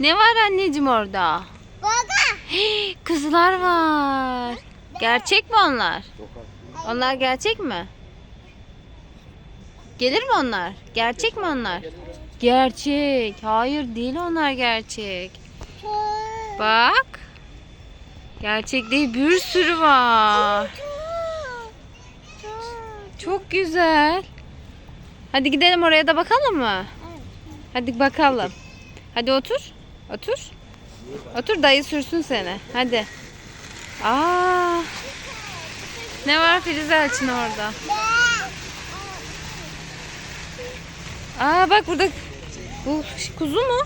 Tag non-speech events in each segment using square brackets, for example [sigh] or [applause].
Ne var anneciğim orada? Baba. Kızlar var. Gerçek mi onlar? Onlar gerçek mi? Gelir mi onlar? Gerçek mi onlar? Gerçek. Hayır değil onlar gerçek. Bak. Gerçek değil bir sürü var. Çok güzel. Hadi gidelim oraya da bakalım mı? Hadi bakalım. Hadi otur. Otur. Otur dayı sürsün seni. Hadi. Aa. Ne var Filiz Elçin orada? Aa bak burada bu kuzu mu?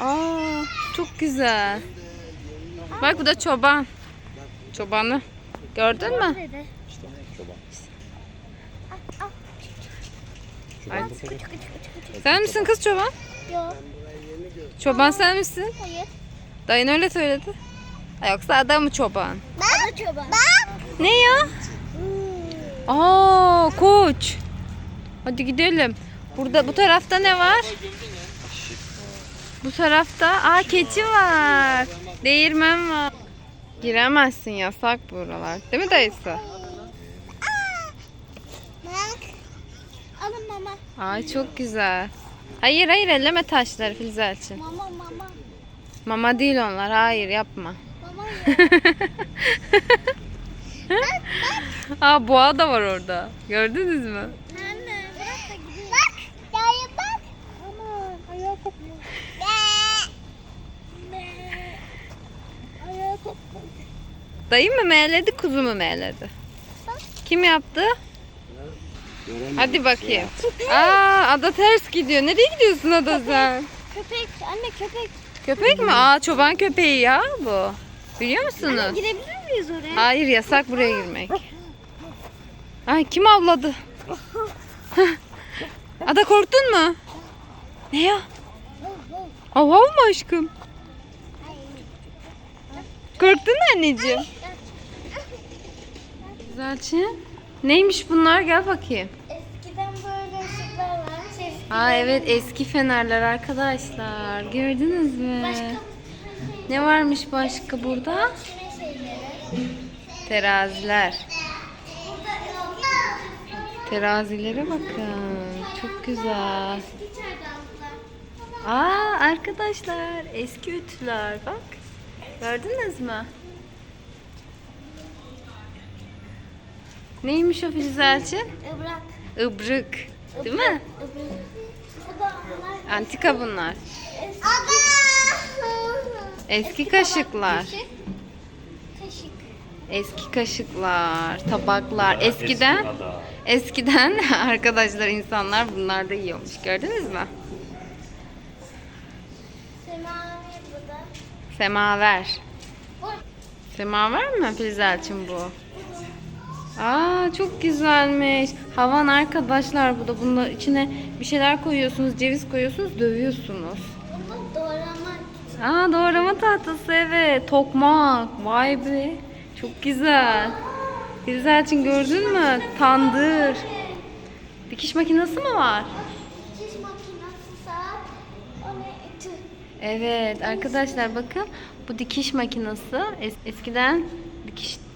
Aa çok güzel. Bak bu da çoban. Çobanı. Gördün mü? Sen misin kız çoban? Yok. Çoban sen misin? Hayır. Dayın öyle söyledi. Ha, Yoksa adam mı çoban? Bak. çoban. Bak. Ne ya? Aa koç. Hadi gidelim. Burada bu tarafta ne var? Bu tarafta aa keçi var. Değirmen var. Giremezsin yasak buralar. Değil mi dayısı? Bak. Alın mama. Ay çok güzel. Hayır hayır elleme taşları Filiz Elçin. Mama mama. Mama değil onlar. Hayır yapma. Mama ya. [laughs] Aa boğa da var orada. Gördünüz mü? Anne bırak da gidelim. Bak. Dayı bak. Aman ayağı kopmuş. Ayağı kopmuş. Dayı mı meğledi kuzu mu meğledi? Kim yaptı? Hadi bakayım. Aa ada ters gidiyor. Nereye gidiyorsun ada sen? Köpek. Anne köpek. Köpek mi? Aa çoban köpeği ya bu. Biliyor musunuz? Girebilir miyiz oraya? Hayır yasak buraya girmek. Ay kim avladı? [laughs] Ada korktun mu? Ne ya? Hav hav mı aşkım? Korktun mu anneciğim? Güzelçin. Neymiş bunlar? Gel bakayım. Aa evet eski fenerler arkadaşlar. Gördünüz mü? Başka Ne varmış başka burada? Teraziler. Terazilere bakın. Çok güzel. Aa arkadaşlar eski ütüler bak. Gördünüz mü? Neymiş o Filiz Elçin? Ibrak. Ibrık. Değil mi? Antika bunlar. Eski. Kaşıklar. Kaşık. Kaşık. Eski kaşıklar, tabaklar. Eskiden eskiden [laughs] arkadaşlar insanlar bunlarda yiyormuş. Gördünüz mü? Semaver. Semaver. Mi Filiz Elçin bu? Aa çok güzelmiş. Havan arkadaşlar bu da. Bunun içine bir şeyler koyuyorsunuz, ceviz koyuyorsunuz, dövüyorsunuz. Bu doğramak. Aa doğrama tahtası evet. Tokmak. Vay be. Çok güzel. Filiz Elçin gördün mü? Tandır. Dikiş makinesi mi var? Dikiş makinesi saat. O ne? Evet arkadaşlar bakın bu dikiş makinesi Es- eskiden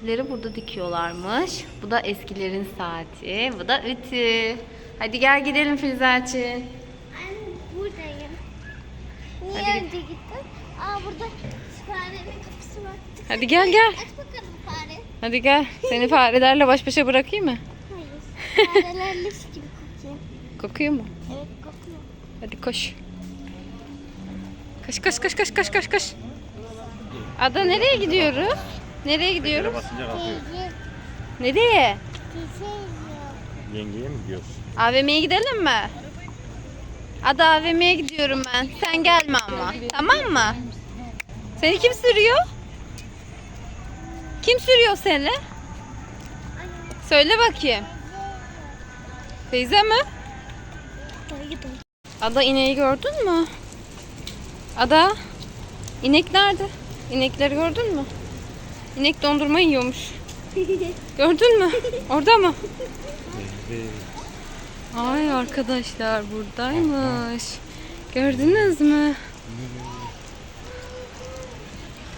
dikişleri burada dikiyorlarmış. Bu da eskilerin saati. Bu da ütü. Hadi gel gidelim Filiz Elçin. Anne buradayım. Niye Hadi önce gittin? Aa burada farenin kapısı var. Tık, Hadi gel gel. Aç bakalım fare. Hadi gel. Seni farelerle baş başa bırakayım mı? Hayır. Fareler leş gibi kokuyor. Kokuyor mu? Evet kokuyor. Hadi koş. Koş koş koş koş koş koş koş. Ada nereye gidiyoruz? Nereye gidiyoruz? basınca kalkıyor. Teyze, Nereye? Yengeye mi gidiyoruz? AVM'ye gidelim mi? Ada AVM'ye gidiyorum ben. Sen gelme ama. Tamam mı? Seni kim sürüyor? Kim sürüyor seni? Söyle bakayım. Teyze mi? Ada ineği gördün mü? Ada inek nerede? İnekleri gördün mü? İnek dondurma yiyormuş. Gördün mü? Orada mı? Ay arkadaşlar buradaymış. Gördünüz mü?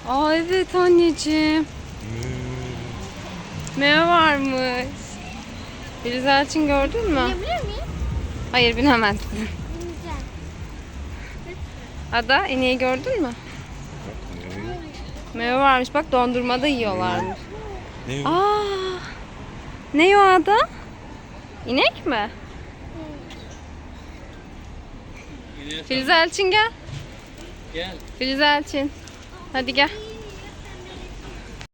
Aa evet anneciğim. Ne varmış? Filiz Elçin gördün mü? Binebilir miyim? Hayır binemezsin. Ada ineği gördün mü? Meyve varmış bak dondurma da yiyorlarmış. Ne o? Aa, ne o ada? İnek mi? Filiz Elçin gel. Gel. Filiz Elçin. Hadi gel.